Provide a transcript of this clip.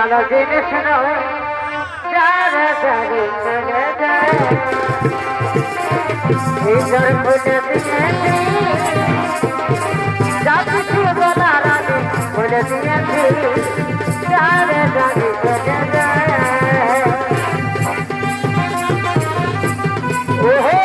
আলো জেনে শোনো। যারা, যারে চলে যায় এই জন্ম যদি যা কিছু বলার আগে বলে দিয়েছি। যারা, যারে চলে যায় ওহো!